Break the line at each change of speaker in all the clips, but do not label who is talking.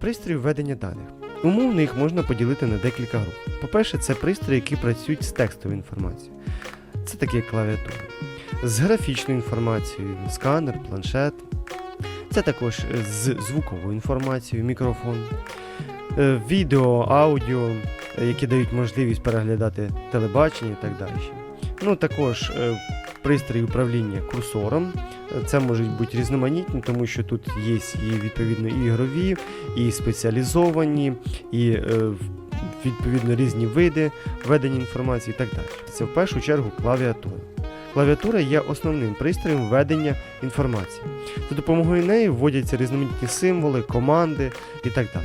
Пристрої введення даних. Умовно їх можна поділити на декілька груп. По-перше, це пристрої, які працюють з текстовою інформацією. Це такі як клавіатура. З графічною інформацією, сканер, планшет. Це також з звуковою інформацією, мікрофон, е, відео, аудіо, е, які дають можливість переглядати телебачення і так далі. Ну, також е, пристрої управління курсором. Це можуть бути різноманітні, тому що тут є і відповідно і ігрові, і спеціалізовані, і е, відповідно різні види введення інформації і так далі. Це в першу чергу клавіатура. Клавіатура є основним пристроєм введення інформації. За допомогою неї вводяться різноманітні символи, команди і так далі.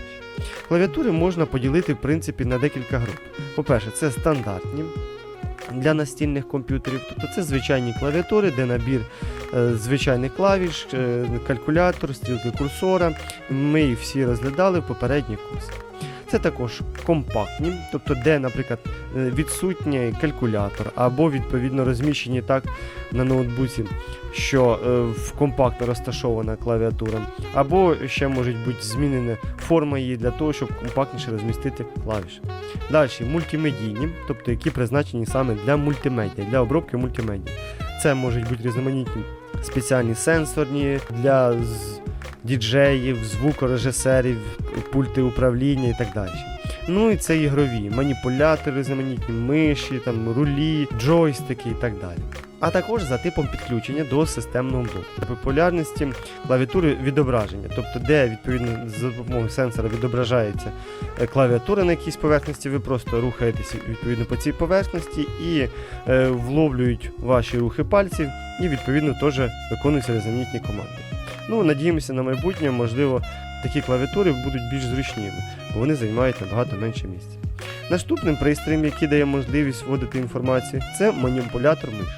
Клавіатури можна поділити в принципі на декілька груп. По-перше, це стандартні для настільних комп'ютерів, тобто це звичайні клавіатури, де набір е, звичайних клавіш, е, калькулятор, стрілки курсора. Ми їх всі розглядали в попередніх курсах. Це також компактні, тобто де, наприклад, е, відсутній калькулятор, або відповідно розміщені так на ноутбуці, що е, в компактно розташована клавіатура, або ще може бути змінена форма її для того, щоб компактніше розмістити клавіші. Далі мультимедійні, тобто які призначені саме для мультимедіа, для обробки мультимедіа. Це можуть бути різноманітні спеціальні сенсорні для діджеїв, звукорежисерів, пульти управління і так далі. Ну і це ігрові, маніпулятори, різноманітні миші, там, рулі, джойстики і так далі. А також за типом підключення до системного блоку. Популярності клавіатури відображення, тобто де відповідно за допомогою сенсора відображається е, клавіатура на якійсь поверхності, ви просто рухаєтеся відповідно по цій поверхності і е, вловлюють ваші рухи пальців, і відповідно теж виконуються різноманітні команди. Ну, надіємося на майбутнє, можливо, такі клавіатури будуть більш зручними, бо вони займають набагато менше місця. Наступним пристроєм, який дає можливість вводити інформацію, це маніпулятор миш.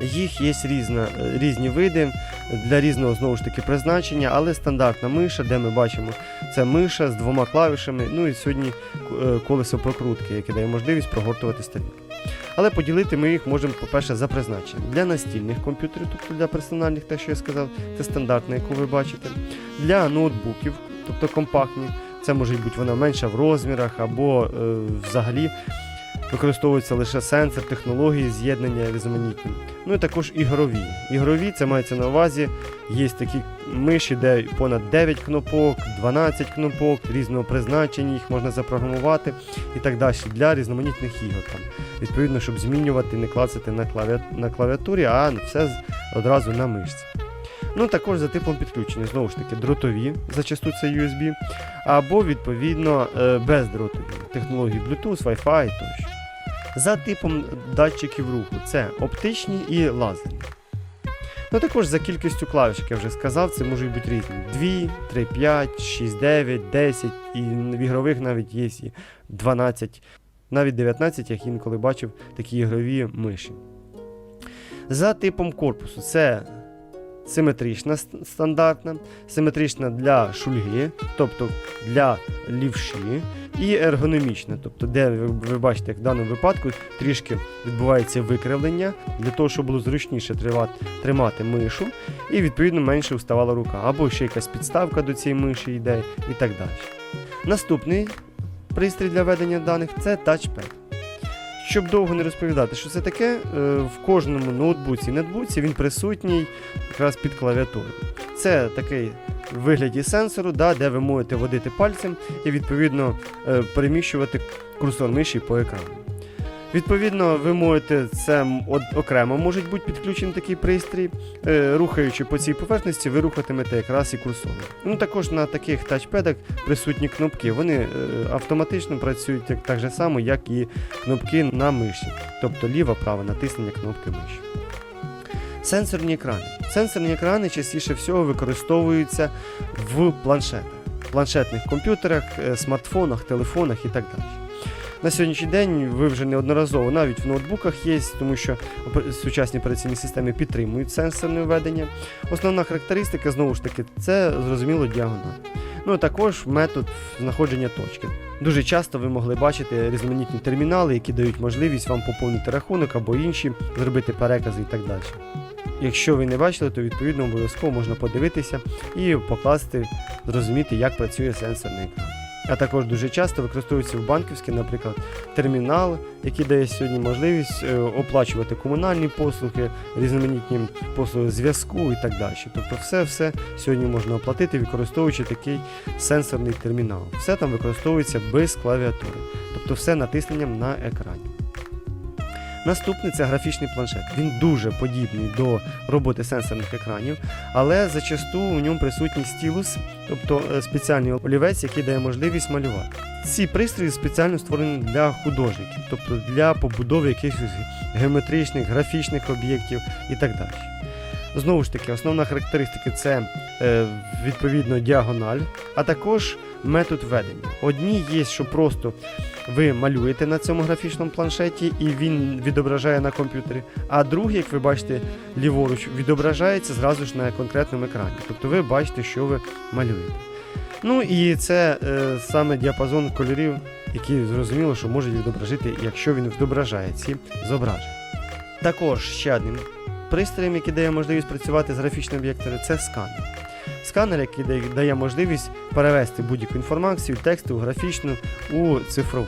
Їх є різна, різні види для різного знову ж таки призначення, але стандартна миша, де ми бачимо, це миша з двома клавішами, ну і сьогодні е, колесо прокрутки, яке дає можливість прогортувати сторінки. Але поділити ми їх можемо, по-перше, за призначенням. Для настільних комп'ютерів, тобто для персональних, те, що я сказав, це стандартна, яку ви бачите. Для ноутбуків, тобто компактні, це може бути вона менша в розмірах або е, взагалі використовується лише сенсор, технології з'єднання різноманітні. Ну і також ігрові. Ігрові це мається на увазі. Є такі миші, де понад 9 кнопок, 12 кнопок різного призначення, їх можна запрограмувати і так далі для різноманітних ігор. Там. Відповідно, щоб змінювати, не клацати на, клаві... на клавіатурі, а все одразу на мишці. Ну, також за типом підключення, знову ж таки, дротові, зачасту це USB, або відповідно е, бездротові технології Bluetooth, Wi-Fi тощо. За типом датчиків руху це оптичні і лазерні. Ну також за кількістю клавіш, як я вже сказав, це можуть бути різні. 2, 3, 5, 6, 9, 10, і в ігрових навіть є і 12, навіть 19, я інколи бачив такі ігрові миші. За типом корпусу це симетрична стандартна, симетрична для шульги, тобто для лівші, і ергономічна, тобто де ви, бачите, як в даному випадку трішки відбувається викривлення для того, щоб було зручніше тримати мишу, і відповідно менше вставала рука, або ще якась підставка до цієї миші йде і так далі. Наступний пристрій для ведення даних це тачпед. Щоб довго не розповідати, що це таке, е, в кожному ноутбуці і нетбуці він присутній якраз під клавіатурою. Це такий в вигляді сенсору, да, де ви можете водити пальцем і відповідно е, переміщувати курсор миші по екрану. Відповідно, ви можете це окремо може бути підключений такий пристрій. Е, рухаючи по цій поверхності, ви рухатимете якраз і курсором. Ну також на таких тачпедах присутні кнопки. Вони е, автоматично працюють так же само, як і кнопки на миші, тобто ліва-права натиснення кнопки миші. Сенсорні екрани. Сенсорні екрани частіше всього використовуються в планшетах, планшетних комп'ютерах, е, смартфонах, телефонах і так далі. На сьогоднішній день ви вже неодноразово навіть в ноутбуках є, тому що сучасні операційні системи підтримують сенсорне введення. Основна характеристика, знову ж таки, це зрозуміло діагональ. Ну а також метод знаходження точки. Дуже часто ви могли бачити різноманітні термінали, які дають можливість вам поповнити рахунок або інші, зробити перекази і так далі. Якщо ви не бачили, то відповідно обов'язково можна подивитися і покласти, зрозуміти, як працює сенсорний екран. А також дуже часто використовується в банківські, наприклад, термінал, який дає сьогодні можливість е, оплачувати комунальні послуги, різноманітні послуги зв'язку і так далі. Тобто, все все сьогодні можна оплатити, використовуючи такий сенсорний термінал. Все там використовується без клавіатури, тобто все натисненням на екрані. Наступний це графічний планшет. Він дуже подібний до роботи сенсорних екранів, але зачасту у ньому присутній стілус, тобто е, спеціальний олівець, який дає можливість малювати. Ці пристрої спеціально створені для художників, тобто для побудови якихось геометричних, графічних об'єктів і так далі. Знову ж таки, основна характеристика це е, відповідно діагональ, а також метод ведення. Одні є, що просто ви малюєте на цьому графічному планшеті і він відображає на комп'ютері, а другий, як ви бачите ліворуч, відображається зразу ж на конкретному екрані. Тобто ви бачите, що ви малюєте. Ну і це е, саме діапазон кольорів, які зрозуміло, що можуть відображити, якщо він відображає ці зображення. Також ще одним пристроєм, який дає можливість працювати з графічними об'єктами, це сканер. Сканер, який дає- можливість перевести будь-яку інформацію, текстову, графічну у цифрову.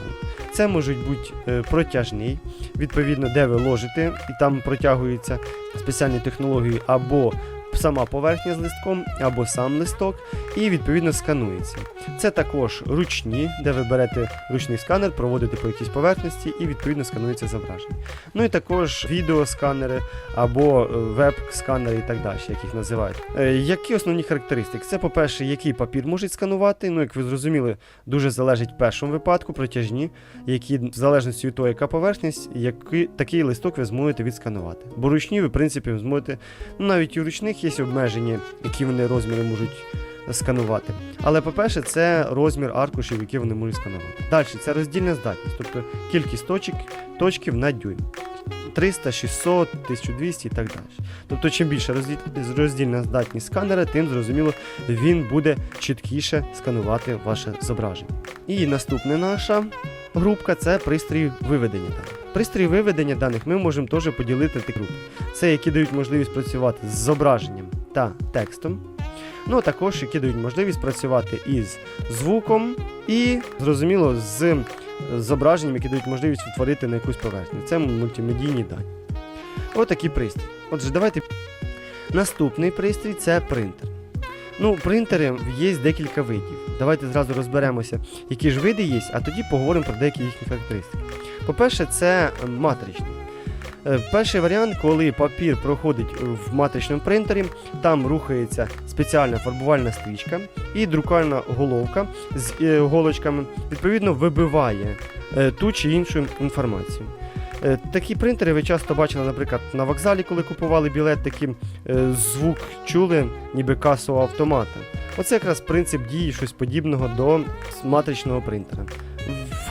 Це можуть бути е, протяжний, відповідно, де ви ложите, і там протягуються спеціальні технології або сама поверхня з листком, або сам листок, і відповідно сканується. Це також ручні, де ви берете ручний сканер, проводите по якійсь поверхності і відповідно сканується зображення. Ну і також відеосканери або е, веб-сканери і так далі, як їх називають. Е, Які основні характеристики? Це, по-перше, який папір можуть сканувати. Ну, як ви зрозуміли, дуже залежить в першому випадку протяжні, які в залежності від того, яка поверхність, який, такий листок ви зможете відсканувати. Бо ручні ви, в принципі, зможете, ну навіть у ручних є обмеження, які вони розміри можуть сканувати. Але, по-перше, це розмір аркушів, які вони можуть сканувати. Далі це роздільна здатність, тобто кількість точок, точків на дюйм. 300, 600, 1200 і так далі. Тобто, чим більше роздільна здатність сканера, тим зрозуміло він буде чіткіше сканувати ваше зображення. І наступна наша групка це пристрої виведення Пристрої виведення даних ми можемо теж поділити на групи. Це які дають можливість працювати з зображенням та текстом. Ну, а також які дають можливість працювати із звуком і, зрозуміло, з зображенням, які дають можливість утворити на якусь поверхню. Це мультимедійні дані. Отакі пристрій. Отже, давайте. Наступний пристрій це принтер. Ну, принтери є декілька видів. Давайте зразу розберемося, які ж види є, а тоді поговоримо про деякі їхні характеристики. По-перше, це матричний. Е, Перший варіант, коли папір проходить в матричному принтері, там рухається спеціальна фарбувальна стрічка і друкальна головка з е, голочками, відповідно, вибиває е, ту чи іншу інформацію. Такі принтери ви часто бачили, наприклад, на вокзалі, коли купували білет, звук чули, ніби касового автомата. Оце якраз принцип дії щось подібного до матричного принтера.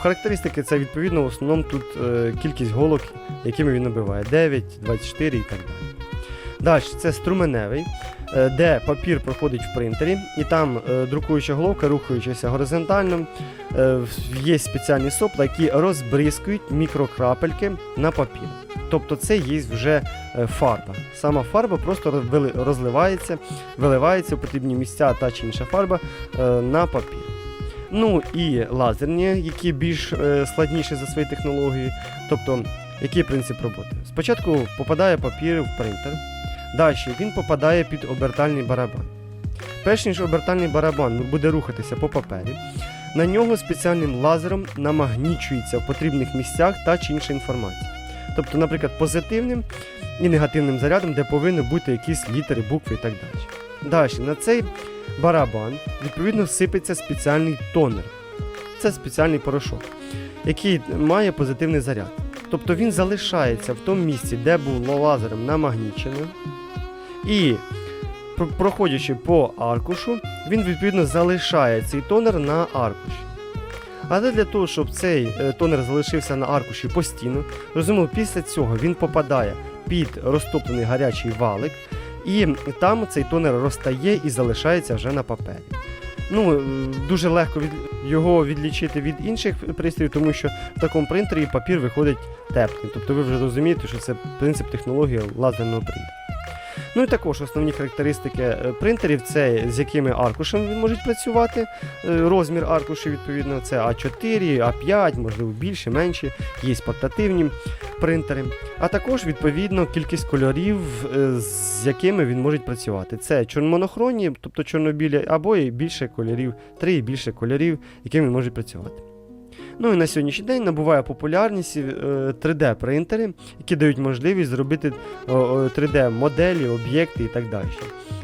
Характеристики це відповідно в основному тут е, кількість голок, якими він набиває 9, 24 і так далі. Далі це струменевий, е, де папір проходить в принтері, і там е, друкуюча головка, рухаючися горизонтально, е, є спеціальні сопла, які розбризкують мікрокрапельки на папір. Тобто це є вже е, фарба. Сама фарба просто розливається, виливається в потрібні місця та чи інша фарба на папір. Ну і лазерні, які більш е, складніші за свої технології. Тобто, який принцип роботи? Спочатку попадає папір в принтер, далі він попадає під обертальний барабан. Перш ніж обертальний барабан буде рухатися по папері, на нього спеціальним лазером намагнічується в потрібних місцях та чи інша інформація. Тобто, наприклад, позитивним і негативним зарядом, де повинні бути якісь літери, букви і так далі. Далі на цей барабан відповідно сипеться спеціальний тонер. Це спеціальний порошок, який має позитивний заряд. Тобто він залишається в тому місці, де був лазером намагнічений, і проходячи по аркушу, він відповідно залишає цей тонер на аркуші. Але для того, щоб цей е, тонер залишився на аркуші постійно, розуміло, після цього він попадає під розтоплений гарячий валик, і там цей тонер розтає і залишається вже на папері. Ну, е, дуже легко від, його відлічити від інших пристроїв, тому що в такому принтері папір виходить теплий. Тобто ви вже розумієте, що це принцип технології лазерного принтера. Ну і також основні характеристики е, принтерів це з якими аркушами він можуть працювати. Е, Розмір аркушів, відповідно, це А4, А5, можливо, більше, менше, є портативні принтери. А також, відповідно, кількість кольорів, е, з якими він може працювати. Це чорномонохронні, тобто чорнобілі, або більше кольорів, три і більше кольорів, якими він може працювати. Ну і на сьогоднішній день набуває популярність е, 3D-принтери, які дають можливість зробити 3D-моделі, об'єкти і так далі.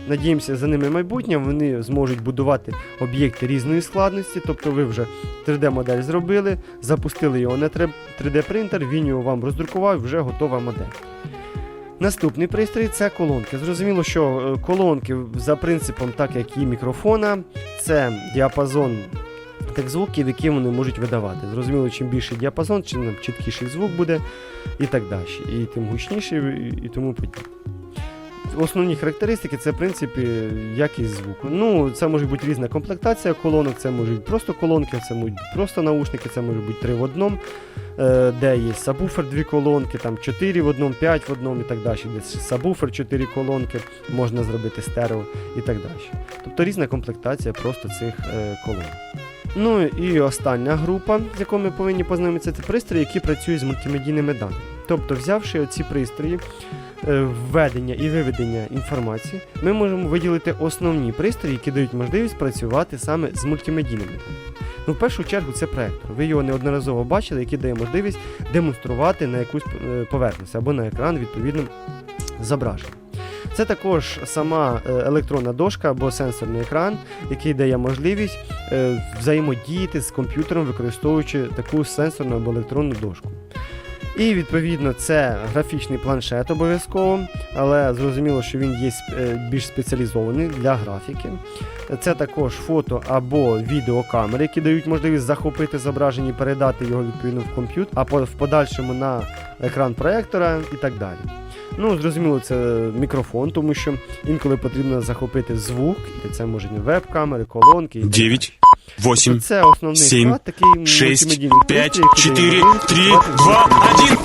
Надіємося, за ними майбутнє вони зможуть будувати об'єкти різної складності, тобто ви вже 3D-модель зробили, запустили його на 3D-принтер, він його вам роздрукував, вже готова модель. Наступний пристрій це колонки. Зрозуміло, що е, колонки за принципом, так як і мікрофона, це діапазон тих звуків, які вони можуть видавати. Зрозуміло, чим більший діапазон, чим чіткіший звук буде і так далі. І тим гучніший, і, тому подібне. Основні характеристики це, в принципі, якість звуку. Ну, це може бути різна комплектація колонок, це можуть бути просто колонки, це можуть бути просто наушники, це може бути три в одному, е, де є сабвуфер дві колонки, там 4 в одному, 5 в одному і так далі. Десь сабвуфер 4 колонки, можна зробити стерео і так далі. Тобто різна комплектація просто цих е, колонок. Ну і остання група, з якою ми повинні познайомитися, це пристрої, які працюють з мультимедійними даними. Тобто, взявши оці пристрої, е, введення і виведення інформації, ми можемо виділити основні пристрої, які дають можливість працювати саме з мультимедійними даними. Ну, в першу чергу, це проектор. Ви його неодноразово бачили, який дає можливість демонструвати на якусь е, поверхню або на екран відповідно зображення. Це також сама е, електронна дошка або сенсорний екран, який дає можливість е, взаємодіяти з комп'ютером, використовуючи таку сенсорну або електронну дошку. І відповідно це графічний планшет обов'язково, але зрозуміло, що він є е, більш спеціалізований для графіки. Це також фото або відеокамери, які дають можливість захопити зображення і передати його відповідно в комп'ютер, а в подальшому на екран проектора і так далі. Ну, зрозуміло, це мікрофон, тому що інколи потрібно захопити звук, і це може веб-камери, колонки. і
9, 8,
Це основний
7,
склад, такий
6, 5,
пристрій, який дає
4, 3, 2, 1.